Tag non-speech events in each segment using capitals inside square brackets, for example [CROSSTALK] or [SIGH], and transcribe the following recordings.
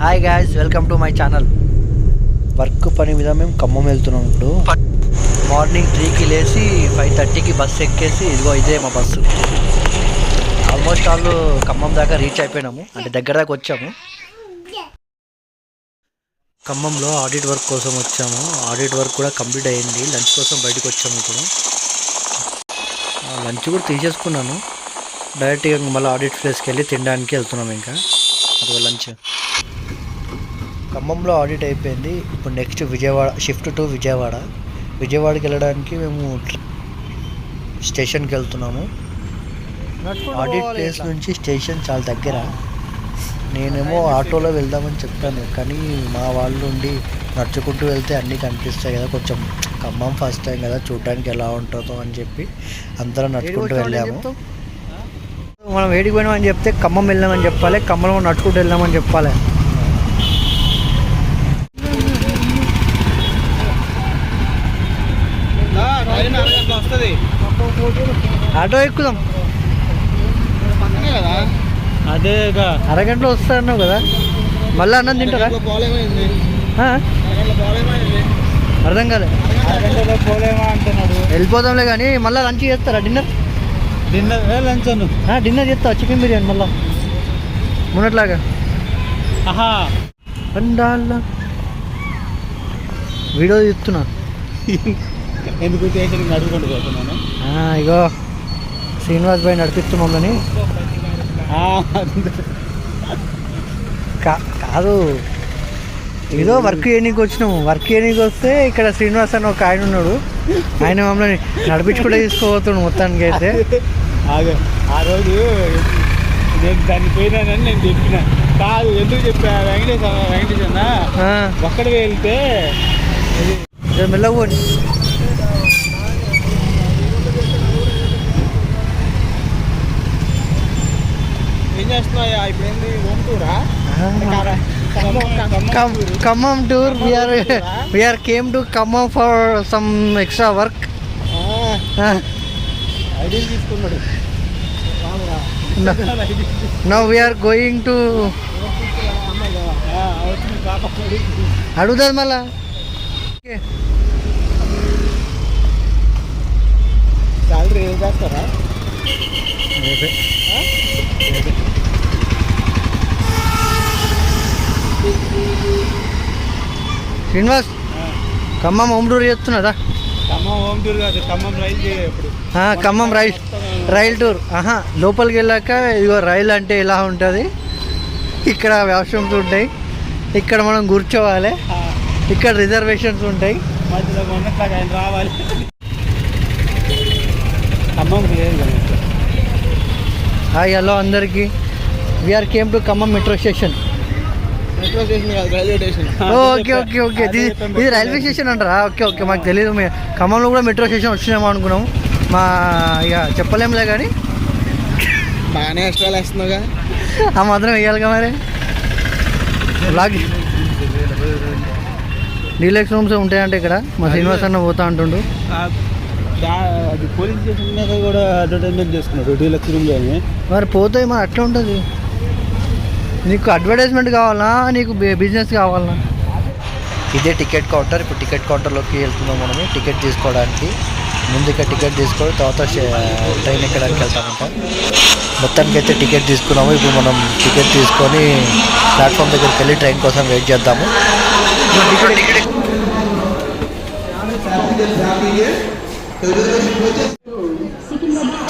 Hi guys welcome to my channel work పని మీద మేము ఖమ్మం వెళ్తున్నాం ఇప్పుడు. మార్నింగ్ త్రీకి లేచి ఫైవ్ థర్టీకి బస్సు ఎక్కేసి ఇదిగో ఇదే మా బస్సు ఆల్మోస్ట్ ఆల్ ఖమ్మం దాకా రీచ్ అయిపోయినాము. అంటే దగ్గర దాకా వచ్చాము. ఖమ్మంలో ఆడిట్ వర్క్ కోసం వచ్చాము. ఆడిట్ వర్క్ కూడా కంప్లీట్ అయ్యింది లంచ్ కోసం బయటకు వచ్చాము ఇప్పుడు. లంచ్ కూడా తీసేసుకున్నాను. డైరెక్ట్గా మళ్ళీ ఆడిట్ ప్లేస్కి వెళ్ళి తినడానికి వెళ్తున్నాం ఇంకా. అది లంచ్ ఖమ్మంలో ఆడిట్ అయిపోయింది. ఇప్పుడు next Vijayawada shift to Vijayawada. విజయవాడకి వెళ్ళడానికి మేము స్టేషన్కి వెళ్తున్నాము. ఆడిట్ ప్లేస్ నుంచి స్టేషన్ చాలా దగ్గర. నేనేమో ఆటోలో వెళ్దామని చెప్పాను. కానీ మా వాళ్ళు ఉండి నడుచుకుంటూ వెళ్తే అన్నీ కనిపిస్తాయి కదా. కొంచెం ఖమ్మం ఫస్ట్ టైం కదా. చూడడానికి ఎలా ఉంటుందో అని చెప్పి అందరం నడుచుకుంటూ వెళ్ళాము. మనం ఏడికి పోయినామని చెప్తే ఖమ్మం వెళ్ళామని చెప్పాలి. ఖమ్మంలో నడుచుకుంటూ వెళ్ళామని చెప్పాలి. వస్తుంది. ఆటో ఎక్కుదాం. అదేగా అరగంటలో వస్తాను కదా. మళ్ళీ అన్నం తింటారా? అర్థం కాలే. వెళ్ళిపోదాంలే కానీ మళ్ళీ లంచ్ చేస్తారా? డిన్నర్? డిన్నర్ లంచ్ అను డిన్నర్ చేస్తా చికెన్ బిర్యానీ మళ్ళీ? మొన్నట్లాగా ఆహా. వీడియో తీస్తున్నా. [LAUGHS] ఎందుకు పోతున్నాను ఇగో శ్రీనివాస్ భాయ్ నడిపిస్తు మమ్మల్ని. కాదు. ఏదో వర్క్ చేయనీకి వచ్చినాము. వర్క్ చేయనీకి వస్తే ఇక్కడ శ్రీనివాస్ అని ఒక ఆయన ఉన్నాడు. ఆయన మమ్మల్ని నడిపించుకుంటే తీసుకోబోతున్నాడు మొత్తానికి అయితే. ఆ రోజు నేను దాన్ని పోయినానని నేను చెప్పిన. కాదు ఎందుకు చెప్పా? వెంకటేశ్ వెంకటేష్ అన్న ఆ, ఒక్కడికి వెళ్తే మెల్లగా ఏం చేస్తున్నాయా ఇప్పుడు ఏంది home టూరా Khammam tour we're we're came to Khammam for some extra work ID తీసుకున్నాడు. నౌ వీఆర్ గోయింగ్ టు అడుగుతుంది మళ్ళా. సాలరీ ఏం చేస్తారా? శ్రీనివాస్ ఖమ్మం హోమ్ టూర్ చేస్తున్నదా ఖమ్మం హోమ్ టూర్ కాదు ఖమ్మం రైల్ ఇప్పుడు. Khammam rail rail tour. ఆహా లోపలికి వెళ్ళాక ఇదిగో రైలు అంటే ఇలా ఉంటుంది? ఇక్కడ వాష్రూమ్స్ ఉంటాయి ఇక్కడ మనం కూర్చోవాలి ఇక్కడ రిజర్వేషన్స్ ఉంటాయి. రావాలి. హాయ్ హలో అందరికీ. We're came to Khammam metro station metro station కాదు railway station okay okay okay. ఇది రైల్వే స్టేషన్ అంటారా? ఓకే ఓకే మాకు తెలియదు మే- ఖమ్మంలో కూడా మెట్రో స్టేషన్ వచ్చినామో అనుకున్నాం. మా ఇక చెప్పలేంలే కానీ. బాగానే ఎక్స్ట్రా వేస్తున్నావుగా ఆ మాత్రం వేయాలిగా మరి. బ్లాగ్ డీలక్స్ రూమ్స్ ఉంటాయంటే ఇక్కడ. మా శ్రీనివాస్ అన్న పోతా అంటుండు. అది పోలీస్ స్టేషన్ కూడా అడ్వర్టైజ్మెంట్ చేసుకున్నాడు డీలక్స్ రూమ్ మరి పోతే మరి అట్లా ఉంటుంది. నీకు అడ్వర్టైజ్మెంట్ కావాలా? నీకు బిజినెస్ కావాలా? ఇదే టికెట్ కౌంటర్ ఇప్పుడు టికెట్ కౌంటర్లోకి వెళ్తున్నాం మనము. టికెట్ తీసుకోవడానికి. ముందు ఇక్కడ టికెట్ తీసుకొని తర్వాత ట్రైన్ ఎక్కడానికి వెళ్తామంట. మొత్తానికి అయితే టికెట్ తీసుకున్నాము. ఇప్పుడు మనం టికెట్ తీసుకొని ప్లాట్ఫామ్ దగ్గరికి వెళ్ళి ట్రైన్ కోసం వెయిట్ చేద్దాము.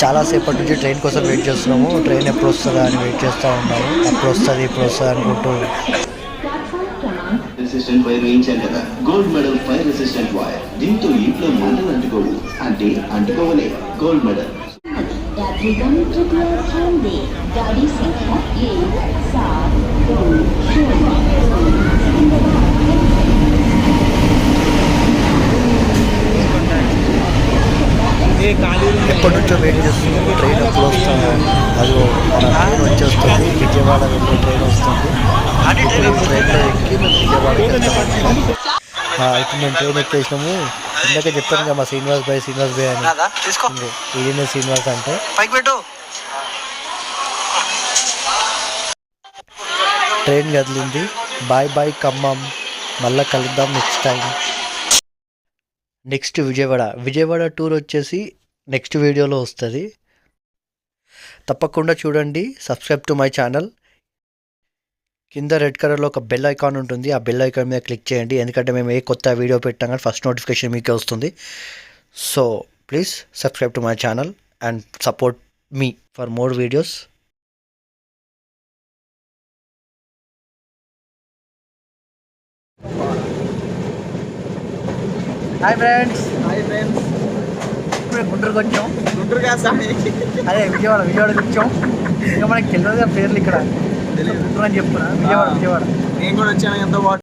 చాలాసేపటి నుంచి ట్రైన్ కోసం వెయిట్ చేస్తున్నాము. ట్రైన్ ఎప్పుడు వస్తుందా అని వెయిట్ చేస్తూ ఉన్నాము. ఎప్పుడు వస్తుంది ఇప్పుడు వస్తుంది అనుకుంటూ రెసిస్టెంట్ వైర్ వేయించాం కదా gold medal fire resistant wire దీంతో ఇంట్లో మంటలు అంటుకోవు అంటే అంటుకోవలే. గోల్డ్ మెడల్ గాడి సంఖ్య ఎప్పటి నుంచో వెయిట్ చేస్తున్నాము ట్రైన్ ఎప్పుడు వస్తుంది? అది మన ట్రైన్ వచ్చేస్తుంది. విజయవాడ వెళ్ళే ట్రైన్ వస్తుంది. ట్రైన్లో ఎక్కి మేము విజయవాడకి వెళ్తాము ఆ, ఇప్పుడు మేము ట్రైన్ ఎక్కేసినాము. ఇందాక చెప్పాను కదా మా శ్రీనివాస్ భాయ్ శ్రీనివాస్ భాయ్ అని. ఈయన శ్రీనివాస్ అంటే. ట్రైన్ కదిలింది. Bye bye Khammam. మళ్ళీ కలుద్దాం next time next Vijayawada. Vijayawada tour వచ్చేసి నెక్స్ట్ వీడియోలో వస్తుంది. తప్పకుండా చూడండి సబ్స్క్రైబ్ టు మై ఛానల్ కింద రెడ్ కలర్లో ఒక బెల్ ఐకాన్ ఉంటుంది. ఆ బెల్ ఐకాన్ మీద క్లిక్ చేయండి. ఎందుకంటే మేము ఏ కొత్త వీడియో పెట్టాం కానీ ఫస్ట్ నోటిఫికేషన్ మీకే వస్తుంది. So please subscribe to my channel and support me for more videos hi friends hi friends ఇప్పుడే గుంటూరుకి వచ్చాం గుంటూరు కాదు అదే విజయవాడ విజయవాడకి వచ్చాం ఇంకా మనకి తెలియదు పేర్లు ఇక్కడ. గుంటూరు అని చెప్తున్నా విజయవాడ విజయవాడ. నేను కూడా వచ్చాను ఎంతో